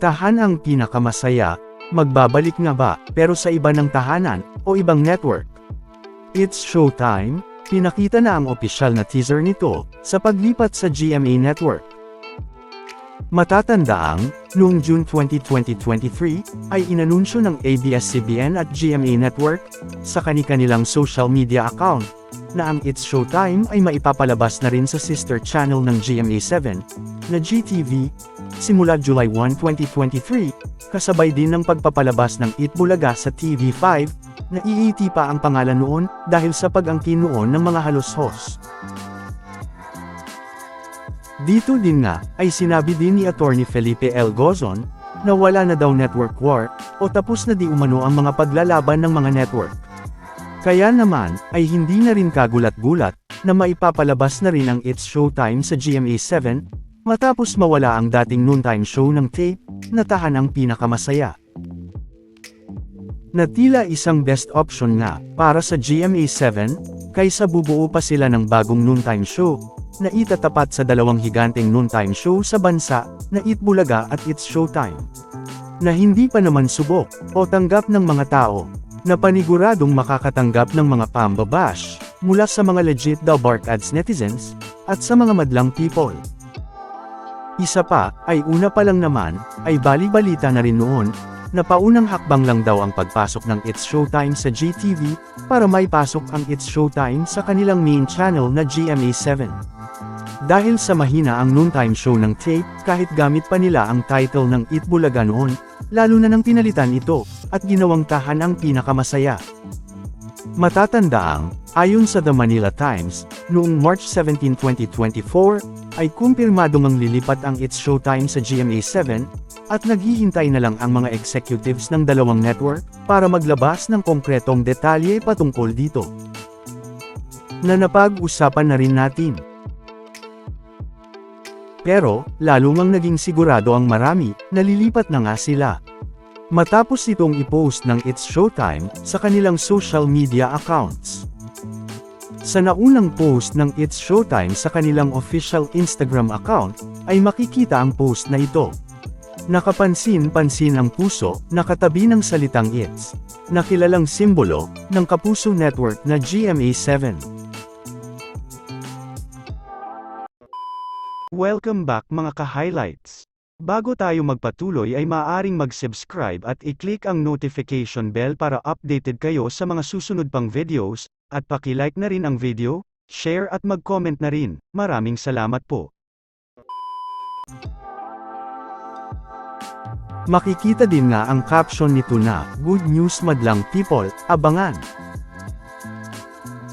Tahanang pinakamasaya, magbabalik nga ba, pero sa iba ng tahanan, o ibang network? It's showtime, pinakita na ang opisyal na teaser nito, sa paglipat sa GMA Network. Matatandaang, noong June 20, 2023, ay inanunsyo ng ABS-CBN at GMA Network, sa kani-kanilang social media account, na ang It's Showtime ay maipapalabas na rin sa sister channel ng GMA7, na GTV, simula July 1, 2023, kasabay din ng pagpapalabas ng It Bulaga sa TV5, na iiti pa ang pangalan noon dahil sa pag-angkin noon ng mga halos host. Dito din nga, ay sinabi din ni Attorney Felipe L. Gozon, na wala na daw network war, o tapos na di umano ang mga paglalaban ng mga network. Kaya naman, ay hindi na rin kagulat-gulat, na maipapalabas na rin ang It's Showtime sa GMA7, matapos mawala ang dating noontime show ng tape, na tahanang pinakamasaya. Na tila isang best option nga, para sa GMA7, kaysa bubuo pa sila ng bagong noontime show, na itatapat sa dalawang higanteng noontime show sa bansa, na It Bulaga at It's Showtime. Na hindi pa naman subok, o tanggap ng mga tao, na paniguradong makakatanggap ng mga pambabash, mula sa mga legit daw bark ads netizens, at sa mga madlang people. Isa pa, ay una pa lang naman, ay bali-balita na rin noon, na paunang hakbang lang daw ang pagpasok ng It's Showtime sa GTV, para may pasok ang It's Showtime sa kanilang main channel na GMA7. Dahil sa mahina ang noontime show ng tape, kahit gamit pa nila ang title ng It Bulaga noon, lalo na nang pinalitan ito, at ginawang tahan ang pinakamasaya. Matatandaang, ayon sa The Manila Times, noong March 17, 2024, ay kumpirmadong ang lilipat ang It's Showtime sa GMA7, at naghihintay na lang ang mga executives ng dalawang network, para maglabas ng konkretong detalye patungkol dito. Na napag-usapan na rin natin. Pero, lalo ngang naging sigurado ang marami, nalilipat na nga sila. Matapos itong ipost ng It's Showtime, sa kanilang social media accounts. Sa naunang post ng It's Showtime sa kanilang official Instagram account, ay makikita ang post na ito. Nakapansin-pansin ang puso, nakatabi ng salitang It's, na kilalang simbolo, ng Kapuso Network na GMA7. Welcome back mga ka-highlights. Bago tayo magpatuloy ay maaaring mag-subscribe at i-click ang notification bell para updated kayo sa mga susunod pang videos, at paki-like na rin ang video, share at mag-comment na rin. Maraming salamat po. Makikita din nga ang caption nito na, Good News Madlang People, Abangan.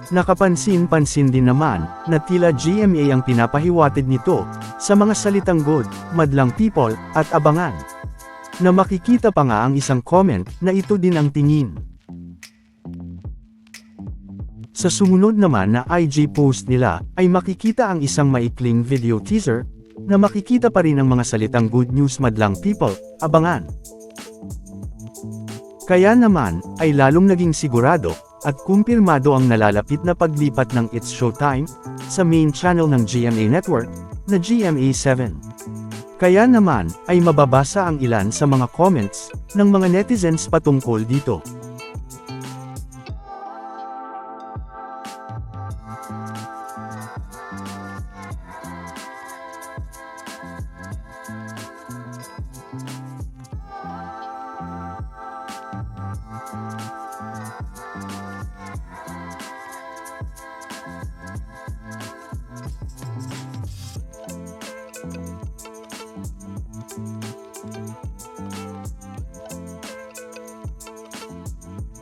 Nakapansin-pansin din naman, na tila GMA ang pinapahiwatig nito, sa mga salitang good, madlang people, at abangan. Na makikita pa nga ang isang comment, na ito din ang tingin. Sa sumunod naman na IG post nila, ay makikita ang isang maikling video teaser, na makikita pa rin ang mga salitang good news madlang people, abangan. Kaya naman, ay lalong naging sigurado, at kumpirmado ang nalalapit na paglipat ng It's Showtime, sa main channel ng GMA Network, na GMA7. Kaya naman, ay mababasa ang ilan sa mga comments, ng mga netizens patungkol dito.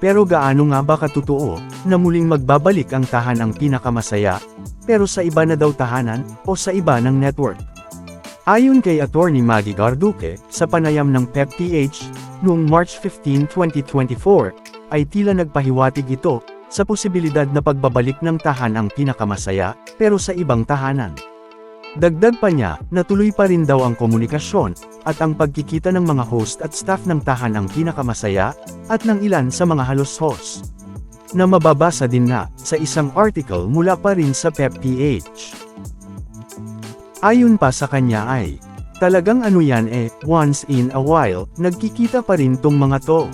Pero gaano nga ba katotoo, na muling magbabalik ang tahanang pinakamasaya, pero sa iba na daw tahanan, o sa iba ng network? Ayon kay Attorney Maggie Garduque, sa panayam ng PEP-PH, noong March 15, 2024, ay tila nagpahiwatig ito, sa posibilidad na pagbabalik ng tahanang pinakamasaya, pero sa ibang tahanan. Dagdag pa niya, natuloy pa rin daw ang komunikasyon, at ang pagkikita ng mga host at staff ng tahanang pinakamasaya, at ng ilan sa mga halos host. Na mababasa din nga, sa isang article mula pa rin sa PEP-PH. Ayon pa sa kanya ay, Talagang ano yan eh, once in a while, nagkikita pa rin tong mga to.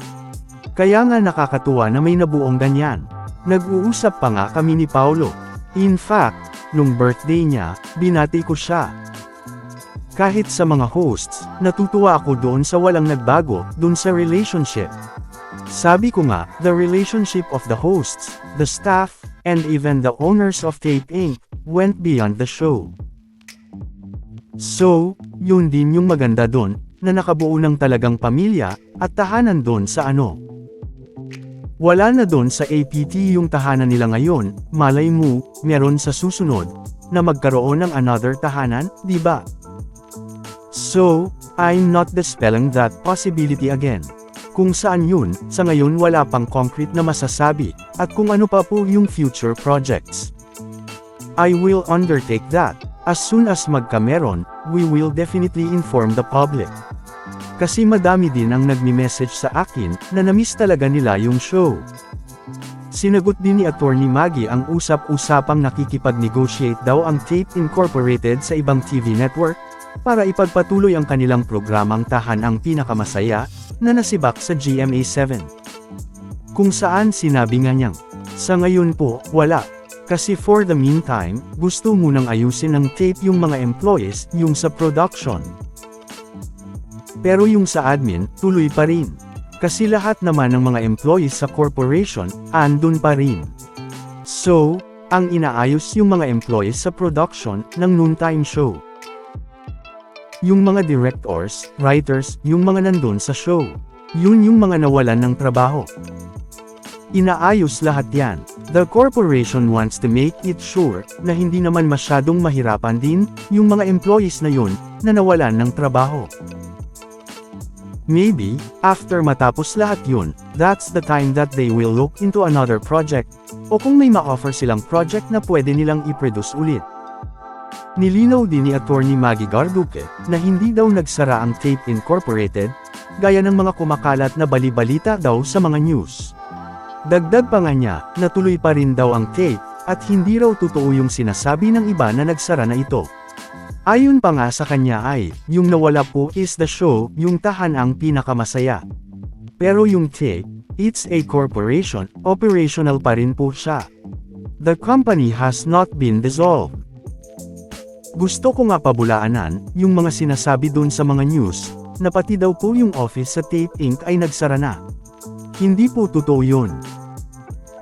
Kaya nga nakakatuwa na may nabuong ganyan. Nag-uusap pa nga kami ni Paulo. In fact, nung birthday niya, binati ko siya. Kahit sa mga hosts, natutuwa ako doon sa walang nagbago, doon sa relationship. Sabi ko nga, the relationship of the hosts, the staff, and even the owners of Tape Inc. went beyond the show. So, yun din yung maganda doon, na nakabuo ng talagang pamilya, at tahanan doon sa ano. Wala na doon sa APT yung tahanan nila ngayon, malay mo, meron sa susunod, na magkaroon ng another tahanan, di ba? So, I'm not dispelling that possibility again. Kung saan yun, sa ngayon wala pang concrete na masasabi, at kung ano pa po yung future projects. I will undertake that. As soon as magkameron, we will definitely inform the public. Kasi madami din ang nagmi-message sa akin na namiss talaga nila yung show. Sinagot din ni Attorney Maggie ang usap-usapang nakikipag-negotiate daw ang Tape Incorporated sa ibang TV network, para ipagpatuloy ang kanilang programang Tahan ang Pinakamasaya, na nasibak sa GMA7. Kung saan sinabi nga niyang, sa ngayon po, wala. Kasi for the meantime, gusto munang ayusin ng tape yung mga employees, yung sa production. Pero yung sa admin, tuloy pa rin. Kasi lahat naman ng mga employees sa corporation, andun pa rin. So, ang inaayos yung mga employees sa production ng noontime show. Yung mga directors, writers, yung mga nandun sa show. Yun yung mga nawalan ng trabaho. Inaayos lahat yan. The corporation wants to make it sure na hindi naman masyadong mahirapan din yung mga employees na yun na nawalan ng trabaho. Maybe, after matapos lahat yun, that's the time that they will look into another project, o kung may ma-offer silang project na pwede nilang i-produce ulit. Nilinaw din ni Attorney Maggie Garduque na hindi daw nagsara ang Tape Incorporated, gaya ng mga kumakalat na balibalita daw sa mga news. Dagdag pa nga niya, natuloy pa rin daw ang tape, at hindi raw totoo yung sinasabi ng iba na nagsara na ito. Ayon pa nga sa kanya ay, yung nawala po is the show, yung tahan ang pinakamasaya. Pero yung tape, it's a corporation, operational pa rin po siya. The company has not been dissolved. Gusto ko nga pabulaanan, yung mga sinasabi doon sa mga news, na pati daw po yung office sa Tape Inc. ay nagsara na. Hindi po totoo yun.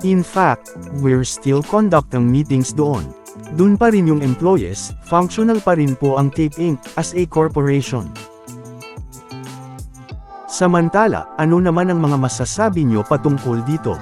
In fact, we're still conducting meetings doon. Doon pa rin yung employees, functional pa rin po ang Tape Inc. as a corporation. Samantala, ano naman ang mga masasabi nyo patungkol dito?